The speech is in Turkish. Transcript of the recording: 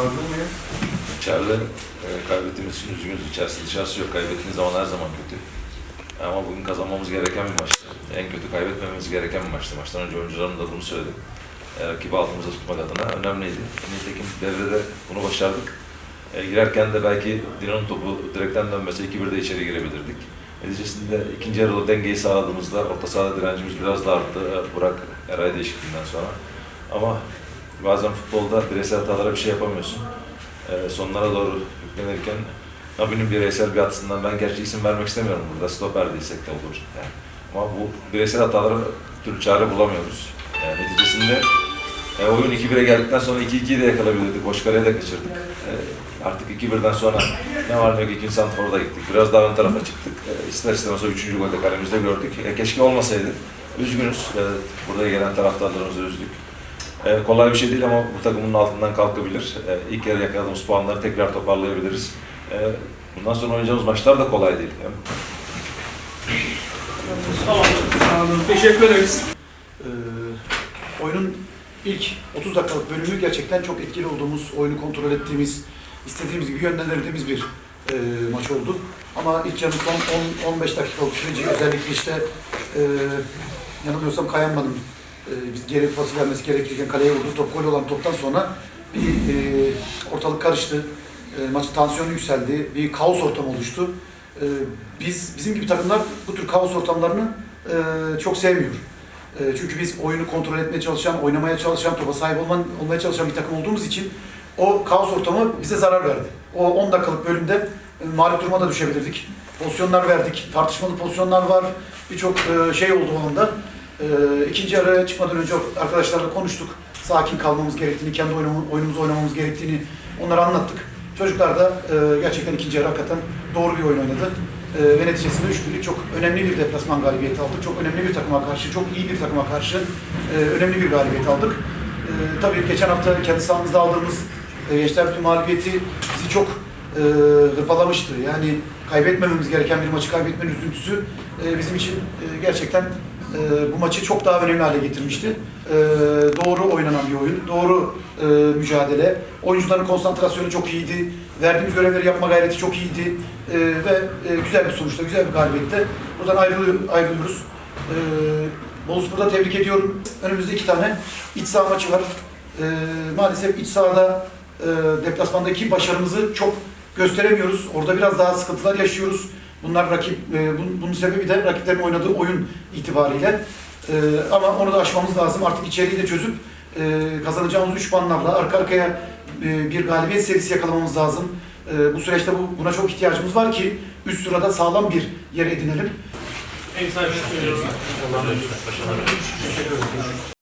Hazır mıyız? İçeride e, kaybettiğimiz için üzgünüz. İçerisi dışarısı yok. Kaybettiğiniz zaman her zaman kötü. Ama bugün kazanmamız gereken bir maçtı. En kötü kaybetmememiz gereken bir maçtı. Maçtan önce oyuncularım da bunu söyledi. E, rakibi altımıza tutmak adına önemliydi. Nitekim devrede bunu başardık. E, girerken de belki Dino'nun topu direkten dönmese 2-1'de içeri girebilirdik. Neticesinde ikinci yarıda dengeyi sağladığımızda orta sahada direncimiz biraz da arttı. Burak Eray değişikliğinden sonra. Ama bazen futbolda bireysel hatalara bir şey yapamıyorsun. E, sonlara doğru yüklenirken Nabi'nin bireysel bir hatasından ben gerçi isim vermek istemiyorum burada. Stoper değilsek de olur. Yani. Ama bu bireysel hatalara türlü çare bulamıyoruz. Yani neticesinde e, oyun 2-1'e geldikten sonra 2-2'yi de yakalayabilirdik. Boş kaleye kaçırdık. E, artık 2-1'den sonra ne var ne yok ikinci santrfora da gittik. Biraz daha ön tarafa çıktık. E, ister istemez o üçüncü golde kalemizde gördük. E, keşke olmasaydı. Üzgünüz. E, buraya gelen taraftarlarımızı üzdük. E, kolay bir şey değil ama bu takımın altından kalkabilir. E, ilk yarı yakaladığımız puanları tekrar toparlayabiliriz. E, bundan sonra oynayacağımız maçlar da kolay değil. Yani Tamam. Sağ olun. Teşekkür ederiz. Ee, oyunun ilk 30 dakikalık bölümü gerçekten çok etkili olduğumuz, oyunu kontrol ettiğimiz, istediğimiz gibi yönlendirdiğimiz bir e, maç oldu. Ama ilk yarının son 10-15 dakikalık süreci özellikle işte e, yanılmıyorsam Kayanman'ın e, biz geri pası vermesi gerekirken kaleye vurdu. Top gol olan toptan sonra bir e, ortalık karıştı. E, maçın tansiyonu yükseldi. Bir kaos ortamı oluştu. E, biz bizim gibi takımlar bu tür kaos ortamlarını e, çok sevmiyor. E, Çünkü biz oyunu kontrol etmeye çalışan, oynamaya çalışan, topa sahip olman, olmaya çalışan bir takım olduğumuz için o kaos ortamı bize zarar verdi. O 10 dakikalık bölümde e, mağlup duruma da düşebilirdik. Pozisyonlar verdik, tartışmalı pozisyonlar var. Birçok e, şey oldu o anda. E, İkinci araya çıkmadan önce arkadaşlarla konuştuk. Sakin kalmamız gerektiğini, kendi oyunu- oyunumuzu oynamamız gerektiğini onlara anlattık. Çocuklar da e, gerçekten ikinci yarı hakikaten doğru bir oyun oynadı. E, ve neticesinde 3 birlik çok önemli bir deplasman galibiyeti aldık. Çok önemli bir takıma karşı, çok iyi bir takıma karşı e, önemli bir galibiyet aldık. E, tabii geçen hafta kendi sahamızda aldığımız e, Gençler Birliği mağlubiyeti bizi çok e, hırpalamıştı. Yani kaybetmememiz gereken bir maçı kaybetmenin üzüntüsü e, bizim için e, gerçekten e, bu maçı çok daha önemli hale getirmişti. E, doğru oynanan bir oyun, doğru e, mücadele. Oyuncuların konsantrasyonu çok iyiydi. Verdiğimiz görevleri yapma gayreti çok iyiydi. E, ve e, güzel bir sonuçta, güzel bir galibiyette. Buradan ayrılıyor, ayrılıyoruz. E, Bozbur'da tebrik ediyorum. Önümüzde iki tane iç saha maçı var. E, maalesef iç sahada e, deplasmandaki başarımızı çok gösteremiyoruz. Orada biraz daha sıkıntılar yaşıyoruz. Bunlar rakip, e, bunun, bunun sebebi de rakiplerin oynadığı oyun itibariyle. E, ama onu da aşmamız lazım. Artık içeriği de çözüp e, kazanacağımız 3 puanlarla arka arkaya e, bir galibiyet serisi yakalamamız lazım. E, bu süreçte bu, buna çok ihtiyacımız var ki üst sırada sağlam bir yer edinelim. En sahibi söylüyorum. Teşekkür ederim.